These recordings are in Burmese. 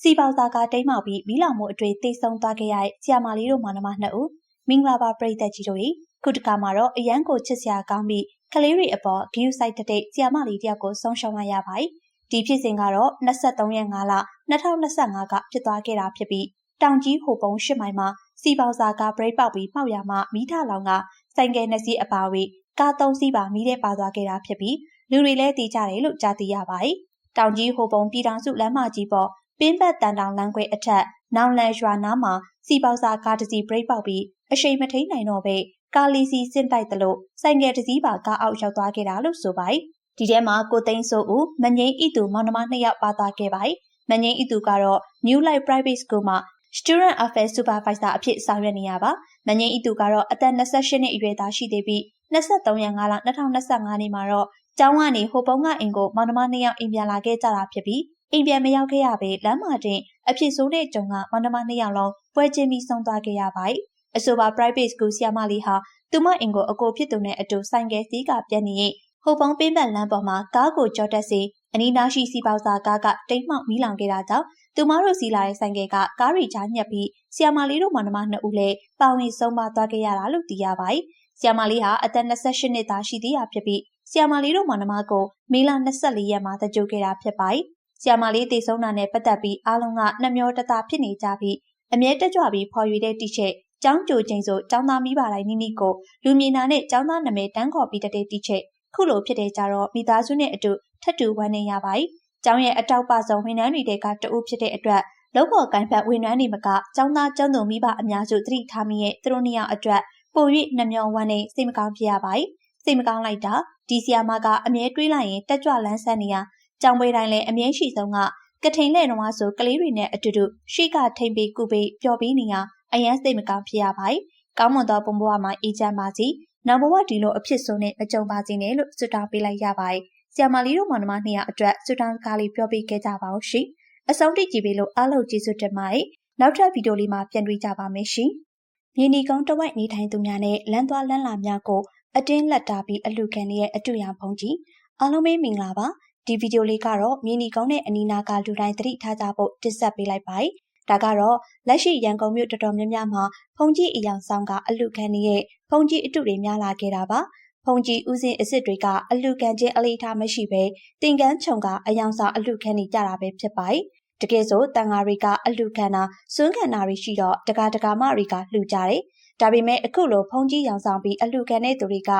စီပေါစာကတိမ်းမောက်ပြီးမိလောင်မှုအတွေ့သိဆုံးသွားခဲ့ရတဲ့ဆီယာမာလေးတို့မောင်နှမနှစ်ဦးမင်္ဂလာပါပရိသတ်ကြီးတို့ခုတခါမှာတော့အရန်ကိုချစ်စရာကောင်းပြီးကလေးတွေအပေါ်ဂီယူဆိုင်တဲ့ဆီယာမလေးတယောက်ကိုဆုံးရှုံးလိုက်ရပါတယ်ဒီဖြစ်စဉ်ကတော့23ရက်5လ2025ကဖြစ်သွားခဲ့တာဖြစ်ပြီးတောင်ကြီးဟိုပုံ၈မိုင်မှာစီပေါစာကဘရိတ်ပေါက်ပြီးမှောက်ရမှမိထလောင်ကဆိုင်ကယ်နှစ်စီးအပါအဝင်ကားသုံးစီးပါမိတဲ့ပါသွားခဲ့တာဖြစ်ပြီးလူတွေလည်းတည်ကြတယ်လို့ကြားသိရပါတယ်။တောင်ကြီးဟိုပုံပြည်တော်စုလမ်းမကြီးပေါ် ပင်းပတ်တန်တောင်လမ်းခွဲအထက်နောင်လန်ရွာနားမှာစီပေါစာကားတစ်စီးဘရိတ်ပေါက်ပြီးအရှိန်မထိန်နိုင်တော့ပဲကားလီစီစင့်တိုက်သလိုဆိုင်ကယ်တစ်စီးပါကားအောက်ရောက်သွားခဲ့တာလို့ဆိုပါတယ်။ဒီထဲမှာကိုသိန်းစိုးဦးမငိမ့်ဤသူမောင်နှမနှစ်ယောက်ပါသွားခဲ့ပါတယ်။မငိမ့်ဤသူကတော့ New Life Private School မှာ Student Affairs Supervisor အဖြစ်ဆောင်ရွက်နေရပါ။မငိမ့်ဤသူကတော့အသက်28နှစ်အရွယ်သားရှိသေးပြီး23ရက်5လ2025နေ့မှာတော့ကျောင်းကနေဟိုပုံးကအိမ်ကိုမောင်နှမနှစ်ယောက်အိမ်ပြန်လာခဲ့ကြတာဖြစ်ပြီး အိမ်ပြန်မရောက်ခဲ့ရပေလမ်းမတင်အဖြစ်ဆိုးတဲ့ကြုံကမောင်နှမနှစ်ယောက်လုံးပွဲချင်းပြီးဆုံးသွားခဲ့ရပါတယ်။အဆိုပါ private school ဆရာမလေးဟာသူမအိမ်ကိုအကိုဖြစ်သူနဲ့အတူဆိုင်ကယ်စီးကပြန်နေရင်ဟိုပုံးပင်းပတ်လမ်းပေါ်မှာကားကိုကြောတက်စီအနီးနားရှိစီပေါစာကားကတိမ်မှောက်မီးလောင်ခဲ့တာကြောင့်သူမတို့စီလာတဲ့ဆိုင်ကယ်ကကားရီချာညက်ပြီးဆီယာမာလေးတို့မောင်နှမနှစ်ဦးလည်းပါဝင်ဆုံးမသွားခဲ့ရတာလို့သိရပါတယ်။ဆီယာမာလေးဟာအသက်28နှစ်သားရှိသေးတာဖြစ်ပြီးဆီယာမာလေးတို့မောင်နှမကိုမေလ24ရက်မှာတကြိုခဲ့တာဖြစ်ပါတယ်။ ဆီယာမာလေးတည်ဆုံးတာနဲ့ပတ်သက်ပြီးအားလုံးကနှမျောတတာဖြစ်နေကြပြီးအမြဲတက်ကြွပြီးဖော်ရွေတဲ့တိချက်ကျောင်းကြိုချိန်ဆိုကျောင်းသားမိဘတိုင်းနိနိကိုလူမြင်နာနဲ့ကျောင်းသားနာမည်တန်းခေါ်ပြီးတဲ့တိချက်ခုလိုဖြစ်တဲ့ကြတော့မိသားစုနဲ့အတူထပ်တူဝမ်းနေရပါတယ်။ကျောင်းရဲ့အတောက်ပဆုံးဝန်ထမ်းတွေကတအုပ်ဖြစ်တဲ့အတွက်လောက်ပေါ်ကိုင်းဖက်ဝန်ထမ်းတွေမကကျောင်းသားကျောင်းသူမိဘအများစုသတိထားမိရဲ့သူတို့နှစ်ယောက်အတွက်ပို၍နှမျောဝမ်းနေစိတ်မကောင်းဖြစ်ရပါတယ်။စိတ်မကောင်းလိုက်တာဒီဆီယာမကအမြဲတွေးလိုက်ရင်တက်ကြွလန်းဆန်းနေရ ကျောင်းပွဲတိုင်းလည်းအမြဲရှိဆုံးကကထိန်လဲတော့ဆိုကလေးတွေနဲ့အတူတူရှိကထိန်ပေးကုပေးပျော်ပြီးနေရအရန်စိတ်မကောင်းဖြစ်ရပါတယ်။ကောင်းမွန်သောပုံဘဝမှာအေးချမ်းပါစေ။နောက်ဘဝဒီလိုအဖြစ်ဆိုးနဲ့မကြုံပါစေနဲ့လို့ဆုတောင်းပေးလိုက်ရပါတယ်။ဆီယမာလီတို့မောင်နှမနှစ်ယောက်အတွက်ဆုတောင်းကားလေးပြောပေးခဲ့ကြပါဦးရှင်။အဆုံးထိကြည့်ပေးလို့အားလုံးကျေးဇူးတင်ပါတယ်။နောက်ထပ်ဗီဒီယိုလေးမှာပြန်တွေ့ကြပါမယ်ရှင်။မြေနီကုန်းတဝိုက်နေထိုင်သူများနဲ့လမ်းသွားလမ်းလာများကိုအတင်းလက်တာပြီးအလူခံရဲ့အတူရဖုံးကြီးအားလုံးပဲမင်္ဂလာပါ ဒီဗီဒီယိုလေးကတော့မြေနီကုန်းနဲ့အနီနာကလူတိုင်းသတိထားကြဖို့တင်ဆက်ပေးလိုက်ပါတယ်ဒါကတော့လက်ရှိရန်ကုန်မြို့တော်တော်များများမှာဖုန်ကြီးအယောင်ဆောင်ကအလူခံရဲ့ဖုန်ကြီးအတုတွေများလာခဲ့တာပါဖုန်ကြီးဦးစင်းအစ်စ်တွေကအလူခံခြင်းအလေးထားမရှိဘဲတင်ကန်းခြုံကအယောင်ဆောင်အလူခံနေကြတာပဲဖြစ်ပါတယ်တကယ်ဆိုတန်ဃာတွေကအလူခံတာစွန်းခံတာတွေရှိတော့တကာတကာမတွေကလှူကြတယ် ဒါပေမဲ့အခုလိုဖုန်ကြီးရောင်ဆောင်ပြီးအလှခံတဲ့သူတွေက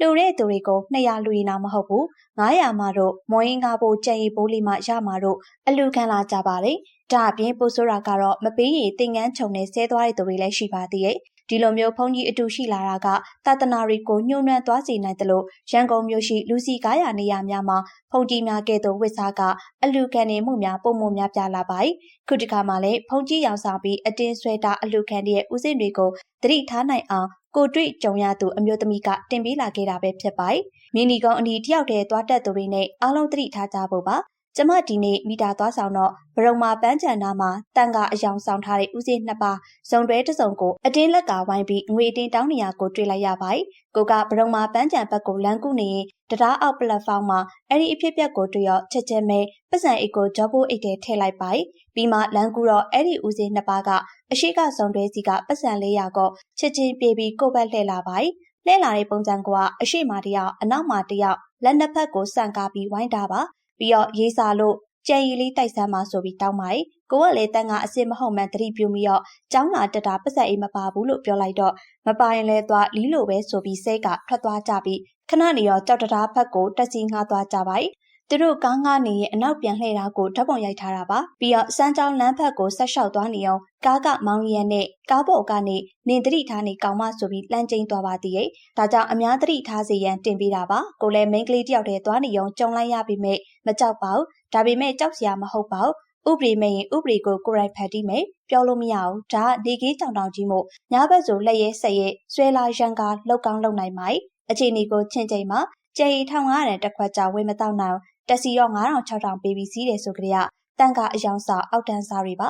လှူတဲ့သူတွေကို200လူရင်တော့မဟုတ်ဘူး900မှတော့မွေးငါဖို့ကြံရီပိုးလေးမှရမှာတော့အလှခံလာကြပါတယ်ဒါအပြင်ပိုဆိုးရာကတော့မပေးရတင်ငန်းခြုံနဲ့ဆဲသွားတဲ့သူတွေလည်းရှိပါသေးရဲ့ ဒီလိုမျိုးဘုန်းကြီးအတူရှိလာတာကသာသနာတွေကိုညှို့နှံသွားစေနိုင်တယ်လို့ရန်ကုန်မြို့ရှိလူစီကားရနေရာများမှာဘုန်းကြီးများကဲ့သို့ဝစ်စားကအလူခံနေမှုများပုံမှုများပြလာပါတယ်ခုဒီခါမှာလည်းဘုန်းကြီးရောင်စားပြီးအတင်းဆွဲတာအလူခံတဲ့ဥစဉ်တွေကိုသတိထားနိုင်အောင်ကိုတွေ့ကြုံရသူအမျိုးသမီးကတင်ပေးလာခဲ့တာပဲဖြစ်ပါတယ်မြင်းဒီကောင်အနီတယောက်တည်းသွားတက်သူတွေနဲ့အားလုံးသတိထားကြဖို့ပါ ကျမဒီနေ့မိတာသွားဆောင်တော့ဘရုံမာပန်းချန်နာမှာတန်ကအယောင်ဆောင်ထားတဲ့ဦးစင်းနှစ်ပါးဇုံတွဲတစုံကိုအတင်းလက်ကဝိုင်းပြီးငွေတင်းတောင်းနေရကိုတွေ့လိုက်ရပါတယ်။ကိုကဘရုံမာပန်းချန်ဘက်ကိုလမ်းကူးနေရင်တရားအောက်ပလက်ဖောင်းမှာအဲ့ဒီအဖြစ်ပြက်ကိုတွေ့ရချက်ချက်မဲပတ်စံအိတ်ကိုဂျော့ဘိုးအိတ်ထဲထည့်လိုက်ပါတယ်။ပြီးမှလမ်းကူးတော့အဲ့ဒီဦးစင်းနှစ်ပါးကအရှိကဇုံတွဲစီကပတ်စံလေးရာကိုချက်ချင်းပြေးပြီးကိုဘက်လှည့်လာပါတယ်။လှည့်လာတဲ့ပုံစံကအရှိမာတယောက်အနောက်မှာတယောက်လက်နှစ်ဖက်ကိုစန့်ကားပြီးဝိုင်းတာပါ ပြီးတော့ရေးစာလို့ကြံရီလေးတိုက်ဆန်းမှာဆိုပြီးတောင်းပါတယ်။ကိုကလည်းတန်ကအစ်စ်မဟုတ်မှန်သတိပြုမိတော့ကျောင်းလာတက်တာပတ်ဆက်အိမ်မပါဘူးလို့ပြောလိုက်တော့မပါရင်လည်းသွားလီးလိုပဲဆိုပြီးစိတ်ကထွက်သွားကြပြီးခဏနေရောကြောက်တရားဖက်ကိုတက်စီငှားသွားကြပါတယ်။ သူတို့ကားငားနေရင်အနောက်ပြန်လှည့်တာကိုဓာတ်ပုံရိုက်ထားတာပါပြီးတော့စမ်းကြောင်းလမ်းဖက်ကိုဆက်လျှောက်သွားနေအောင်ကားကမောင်းရံနဲ့ကားပေါ်ကနေနင်သတိထားနေကောင်းမဆိုပြီးလမ်းကျင်းသွားပါသေးရဲ့ဒါကြောင့်အများသတိထားစေရန်တင်ပေးတာပါကိုလည်းမိန်းကလေးတယောက်တည်းသွားနေအောင်ကြုံလိုက်ရပြီမဲ့မကြောက်ပါဘူးဒါပေမဲ့ကြောက်စရာမဟုတ်ပါဘူးဥပဒေမဲ့ရင်ဥပဒေကိုကိုယ်တိုင်ဖတ်တိမယ်ပြောလို့မရဘူးဒါကနေကြီးကြောင်တောင်ကြီးမို့ညဘက်ဆိုလက်ရဲဆက်ရဲဆွဲလာရန်ကားလောက်ကောင်းလောက်နိုင်မိုက်အခြေအနေကိုချင်းချိန်မှာကျယ်ရီ1500တက်ခွက်ကြဝေမတော့နိုင် တက်စီရော9000 6000ပေးပြီးစီးတယ်ဆိုကြရတန်ကအယောင်စာအောက်တန်းစားတွေပါ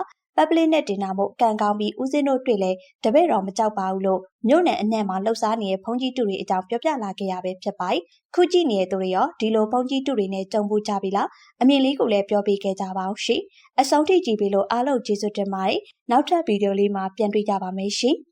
ပလစ်နဲ့တင်တာမို့ကံကောင်းပြီးဦးစင်းတို့တွေ့လဲတပည့်တော်မကြောက်ပါဘူးလို့မြို့နယ်အနှံ့မှာလှုပ်ရှားနေတဲ့ဘုန်းကြီးတူတွေအကြောင်းပြောပြလာခဲ့ရပဲဖြစ်ပါတယ်။ခုကြည့်နေတဲ့သူတွေရောဒီလိုဘုန်းကြီးတူတွေနဲ့ကြုံဘူးကြပြီလား။အမြင်လေးကိုလည်းပြောပြခဲ့ကြပါဦးရှင်။အဆုံးထိကြည့်ပြီးလို့အားလုံးကျေးဇူးတင်ပါတယ်။နောက်ထပ်ဗီဒီယိုလေးမှာပြန်တွေ့ကြပါမယ်ရှင်။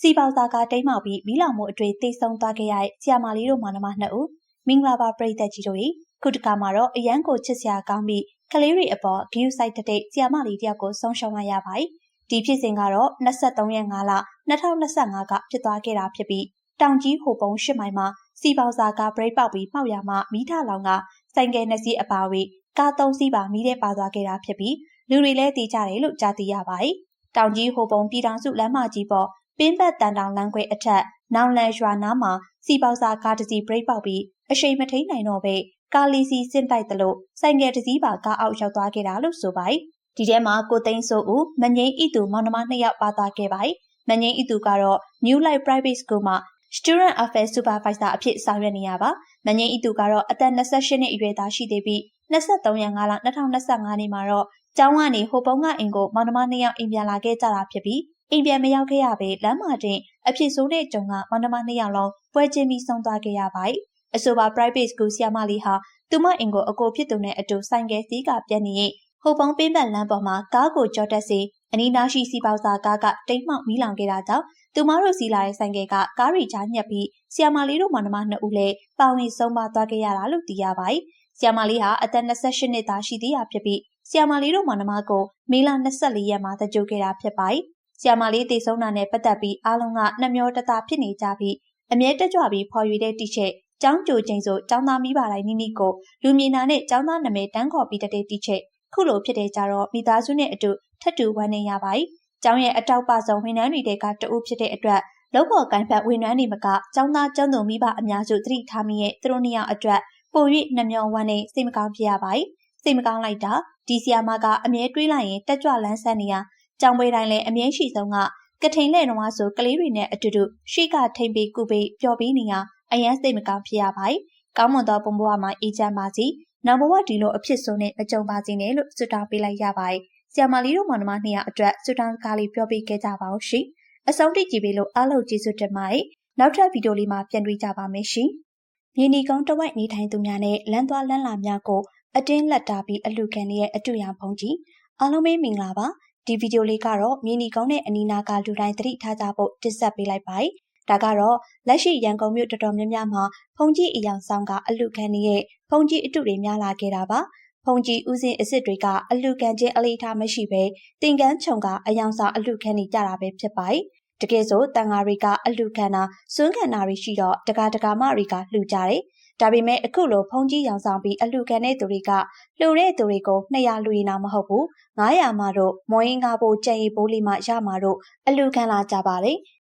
စီပေါသာကတိမ်းမောက်ပြီးမီးလောင်မှုအတွေ့သိဆုံးသွားခဲ့ရတဲ့ဆီယာမာလီတို့မောင်နှမနှစ်ဦးမင်္ဂလာပါပရိသတ်ကြီးတို့ခုတခါမှာတော့အရန်ကိုချစ်စရာကောင်းပြီးကလေးတွေအပေါ်ဂယူဆိုင်တတဲ့ဆီယာမလေးတယောက်ကိုဆုံးရှုံးလိုက်ရပါတယ်။ဒီဖြစ်စဉ်ကတော့23ရက်5လ2025ကဖြစ်သွားခဲ့တာဖြစ်ပြီးတောင်ကြီးဟိုပုံ၈မိုင်မှာစီပေါစာကဘရိတ်ပေါက်ပြီးမှောက်ရမှမိထလောင်ကဆိုင်ကယ်နှစ်စီးအပါအဝင်ကားသုံးစီးပါမိတဲ့ပါသွားခဲ့တာဖြစ်ပြီးလူတွေလည်းတည်ကြတယ်လို့ကြားသိရပါတယ်။တောင်ကြီးဟိုပုံပြည်တော်စုလမ်းမကြီးပေါ် ပင်းပတ်တန်တောင်လမ်းခွဲအထက်နောင်လန်ရွာနားမှာစီပေါစာကားတစ်စီးဘရိတ်ပေါက်ပြီးအရှိန်မထိန်နိုင်တော့ပဲကာလီစီစင့်တိုက်သလိုဆိုင်ငယ်တစ်စီးပါကားအောက်ရောက်သွားခဲ့တာလို့ဆိုပါတယ်။ဒီထဲမှာကိုသိန်းစိုးဦးမငိမ့်ဤသူမောင်နှမနှစ်ယောက်ပါသွားခဲ့ပါတယ်။မငိမ့်ဤသူကတော့ New Life Private School မှာ Student Affairs Supervisor အဖြစ်ဆောင်ရွက်နေရပါ။မငိမ့်ဤသူကတော့အသက်28နှစ်အရွယ်သားရှိသေးပြီး23ရက်5လ2025နှစ်မှာတော့ကျောင်းကနေဟိုပုံးကအင်ကိုမောင်နှမနှစ်ယောက်အိမ်ပြန်လာခဲ့ကြတာဖြစ်ပြီး အိမ်ပြန်မရောက်ခဲ့ရပေလမ်းမတင်အဖြစ်ဆိုးတဲ့ကြုံကမောင်နှမနှစ်ယောက်လုံးပွဲချင်းပြီးဆုံးသွားခဲ့ရပါတယ်။အဆိုပါ private school ဆရာမလေးဟာသူမအင်ကိုအကိုဖြစ်သူနဲ့အတူဆိုင်ကယ်စီးကပြက်နေရင်ဟိုပုံးပင်းပတ်လမ်းပေါ်မှာကားကိုကြောတက်စီအနီးနားရှိစီပေါစာကားကတိမ်မှောက်မီးလောင်ခဲ့တာကြောင့်သူမတို့စီလာတဲ့ဆိုင်ကယ်ကကားရီချာညက်ပြီးဆီယာမာလေးတို့မောင်နှမနှစ်ဦးလည်းပါဝင်ဆုံးပါသွားခဲ့ရတာလို့သိရပါတယ်။ဆီယာမာလေးဟာအသက်28နှစ်သားရှိသေးတာဖြစ်ပြီးဆီယာမာလေးတို့မောင်နှမကိုမေလ24ရက်မှာတကြိုခဲ့တာဖြစ်ပါတယ်။ ဆီယာမာလေးတည်ဆုံးတာနဲ့ပတ်သက်ပြီးအားလုံးကနှမျောတတဖြစ်နေကြပြီးအမြဲတက်ကြွပြီးဖော်ရွေတဲ့တိချက်ကျောင်းကြိုချိန်ဆိုကျောင်းသားမိဘတိုင်းနိနိကိုလူမြင်နာနဲ့ကျောင်းသားနာမည်တန်းခေါ်ပြီးတဲ့တိချက်ခုလိုဖြစ်တဲ့ကြတော့မိသားစုနဲ့အတူထပ်တူဝမ်းနေရပါတယ်။ကျောင်းရဲ့အတောက်ပဆုံးဝန်ထမ်းတွေကတအုပ်ဖြစ်တဲ့အတွက်လောက်ပေါ်ကိုင်းဖက်ဝန်ထမ်းတွေမကကျောင်းသားကျောင်းသူမိဘအများစုသတိထားမိရဲ့သူတို့နှစ်ယောက်အတွက်ပို၍နှမျောဝမ်းနေစိတ်မကောင်းဖြစ်ရပါတယ်။စိတ်မကောင်းလိုက်တာဒီဆီယာမကအမြဲတွေးလိုက်ရင်တက်ကြွလန်းဆန်းနေရ ကျောင်းပွဲတိုင်းလည်းအမြဲရှိဆုံးကကထိန်လဲတော့ဆိုကလေးတွေနဲ့အတူတူရှိကထိန်ပေးကုပေးပျော်ပြီးနေရအရန်စိတ်မကောင်းဖြစ်ရပါတယ်။ကောင်းမွန်သောပုံဘဝမှာအေးချမ်းပါစေ။နောက်ဘဝဒီလိုအဖြစ်ဆိုးနဲ့မကြုံပါစေနဲ့လို့ဆုတောင်းပေးလိုက်ရပါတယ်။ဆီယမာလီတို့မောင်နှမနှစ်ယောက်အတွက်ဆုတောင်းကားလေးပြောပေးခဲ့ကြပါဦးရှင်။အဆုံးထိကြည့်ပြီးလို့အားလုံးကျေးဇူးတင်ပါတယ်။နောက်ထပ်ဗီဒီယိုလေးမှာပြန်တွေ့ကြပါမယ်ရှင်။မြေနီကုန်းတဝိုက်နေထိုင်သူများနဲ့လမ်းသွားလမ်းလာများကိုအတင်းလက်တာပြီးအလူခံရဲ့အတူရန်ဖုန်ကြီးအားလုံးပဲမင်္ဂလာပါ ဒီဗီဒီယိုလေးကတော့မြေနီကုန်းနဲ့အနီနာကလူတိုင်းသတိထားကြဖို့တင်ဆက်ပေးလိုက်ပါတယ်ဒါကတော့လက်ရှိရန်ကုန်မြို့တော်တော်များများမှာဖုန်ကြီးအယောင်ဆောင်ကအလူခံရဲ့ဖုန်ကြီးအတုတွေများလာခဲ့တာပါဖုန်ကြီးဦးစင်းအစ်စ်တွေကအလူခံခြင်းအလေးထားမရှိဘဲတင်ကန်းခြုံကအယောင်ဆောင်အလူခံနေကြတာပဲဖြစ်ပါတယ်တကယ်ဆိုတန်ဃာတွေကအလူခံတာစွန်းခံတာတွေရှိတော့တကာတကာမတွေကလှူကြတယ် ဒါပေမဲ့အခုလိုဖုန်ကြီးရောင်ဆောင်ပြီးအလှခံတဲ့သူတွေကလှူတဲ့သူတွေကို200လူရင်တော့မဟုတ်ဘူး900မှတော့မော်ရင်ကားဖို့ကြံရီပိုးလေးမှရမှာတော့အလှခံလာကြပါတယ်